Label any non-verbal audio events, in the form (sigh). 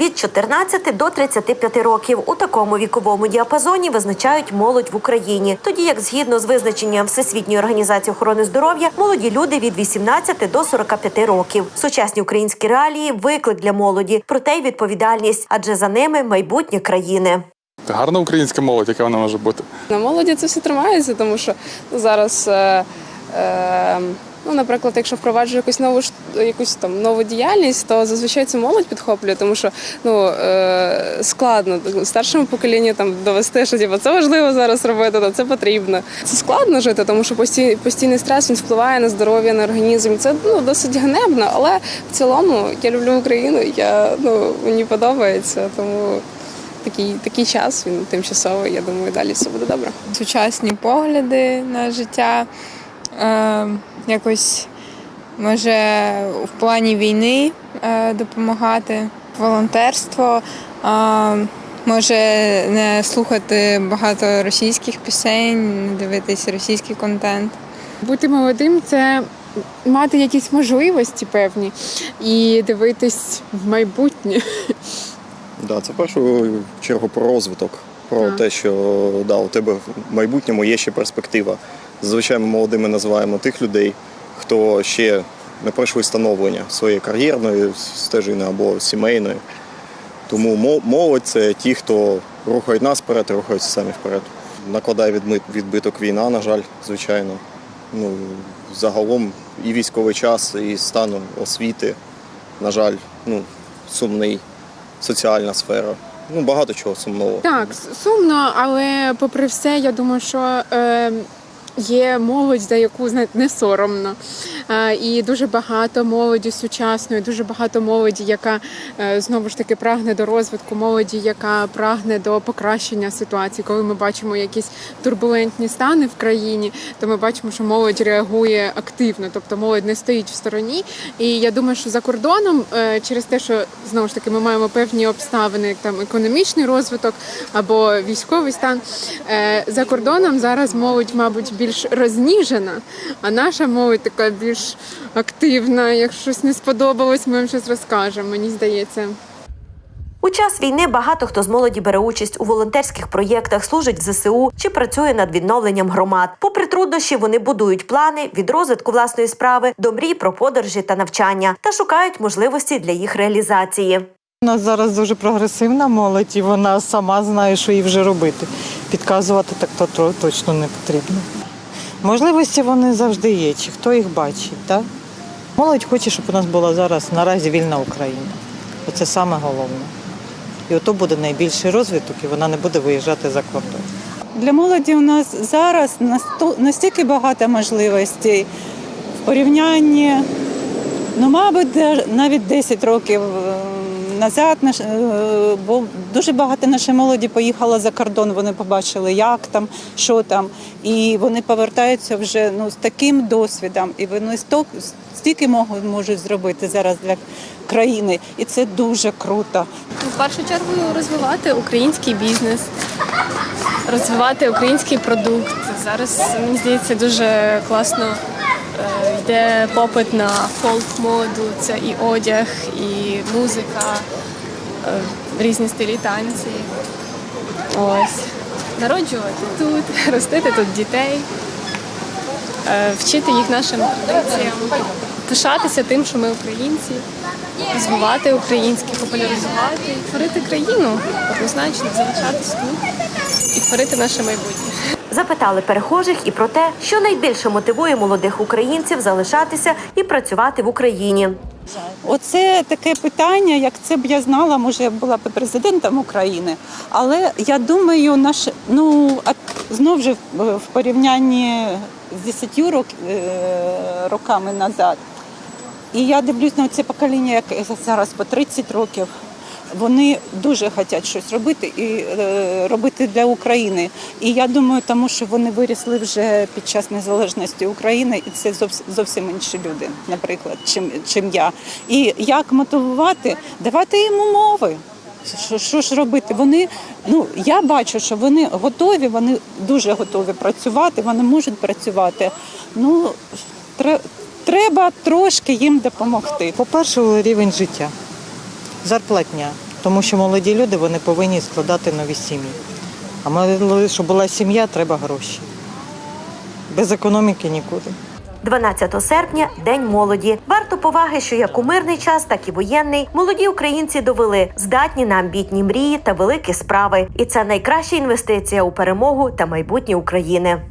від 14 до 35 років. У такому віковому діапазоні визначають молодь в Україні. Тоді як згідно з визначенням Всесвітньої організації охорони здоров'я, молоді люди від 18 до 45 років. Сучасні українські реалії виклик для молоді, проте й відповідальність, адже за ними майбутнє країни. Гарна українська молодь, яка вона може бути. На молоді це все тримається, тому що зараз, е, е, ну, наприклад, якщо впроваджує якусь нову якусь там нову діяльність, то зазвичай це молодь підхоплює, тому що ну, е, складно старшому поколінню там довести, що типу, це важливо зараз робити, то це потрібно. Це складно жити, тому що постій, постійний стрес він впливає на здоров'я, на організм. Це ну, досить ганебно, але в цілому я люблю Україну, я, ну, мені подобається, тому. Такий, такий час він тимчасовий. Я думаю, далі все буде добре. сучасні погляди на життя. Е, якось може в плані війни е, допомагати, волонтерство. Е, може не слухати багато російських пісень, не дивитись російський контент. Бути молодим це мати якісь можливості певні і дивитись в майбутнє. Да, це в першу чергу про розвиток, про Так. те, що да, у тебе в майбутньому є ще перспектива. Зазвичай ми молодими називаємо тих людей, хто ще не пройшли становлення своєї кар'єрної стежини або сімейної. Тому молодь це ті, хто рухають нас вперед, рухаються самі вперед. Накладає відбиток війна, на жаль, звичайно. Ну, загалом і військовий час, і стан освіти, на жаль, ну, сумний соціальна сфера. Ну, багато чого сумного. Так, сумно, але попри все, я думаю, що е, є молодь, за яку знаєте, не соромно. І дуже багато молоді сучасної, дуже багато молоді, яка е, знову ж таки прагне до розвитку, молоді, яка прагне до покращення ситуації. Коли ми бачимо якісь турбулентні стани в країні, то ми бачимо, що молодь реагує активно, тобто молодь не стоїть в стороні. І я думаю, що за кордоном, е, через те, що знову ж таки ми маємо певні обставини, як там економічний розвиток або військовий стан. е, За кордоном зараз молодь, мабуть, більш розніжена, а наша молодь така більш активна. Якщо щось не сподобалось, ми вам щось розкажемо. Мені здається. У час війни багато хто з молоді бере участь у волонтерських проєктах, служить в ЗСУ чи працює над відновленням громад. Попри труднощі, вони будують плани від розвитку власної справи до мрій про подорожі та навчання та шукають можливості для їх реалізації. У нас зараз дуже прогресивна молодь, і вона сама знає, що їй вже робити. Підказувати так то то точно не потрібно. Можливості вони завжди є, чи хто їх бачить. Так? Молодь хоче, щоб у нас була зараз наразі вільна Україна. Оце саме головне. І ото буде найбільший розвиток, і вона не буде виїжджати за кордон. Для молоді у нас зараз настільки багато можливостей в порівнянні, ну, мабуть, навіть 10 років е, назад, е, бо дуже багато нашої молоді поїхало за кордон, вони побачили, як там, що там. І вони повертаються вже ну, з таким досвідом, і вони стільки можуть, зробити зараз для країни. І це дуже круто. В першу чергу розвивати український бізнес, розвивати український продукт. Зараз мені здається дуже класно йде попит на фолк-моду, це і одяг, і музика, е, різні стилі танці. Ось. Народжувати тут, (laughs) ростити тут дітей, е, вчити їх нашим традиціям, пишатися тим, що ми українці, розвивати українське, популяризувати творити країну, однозначно залишатись тут і творити наше майбутнє. Запитали перехожих і про те, що найбільше мотивує молодих українців залишатися і працювати в Україні. Оце таке питання, як це б я знала, може я була б президентом України. Але я думаю, наш ну знов же в в порівнянні з 10 рок, е, роками назад. І я дивлюсь на це покоління, яке зараз по 30 років. Вони дуже хочуть щось робити і е, робити для України. І я думаю, тому що вони вирісли вже під час незалежності України, і це зовсім інші люди, наприклад, чим, чим я. І як мотивувати, давати їм умови. Що, що ж робити? Вони ну я бачу, що вони готові, вони дуже готові працювати, вони можуть працювати. Ну тре- треба трошки їм допомогти. По-перше, рівень життя, зарплатня. Тому що молоді люди вони повинні складати нові сім'ї. А ми- щоб була сім'я, треба гроші. Без економіки нікуди. 12 серпня День молоді. Варто поваги, що як у мирний час, так і воєнний молоді українці довели здатні на амбітні мрії та великі справи. І це найкраща інвестиція у перемогу та майбутнє України.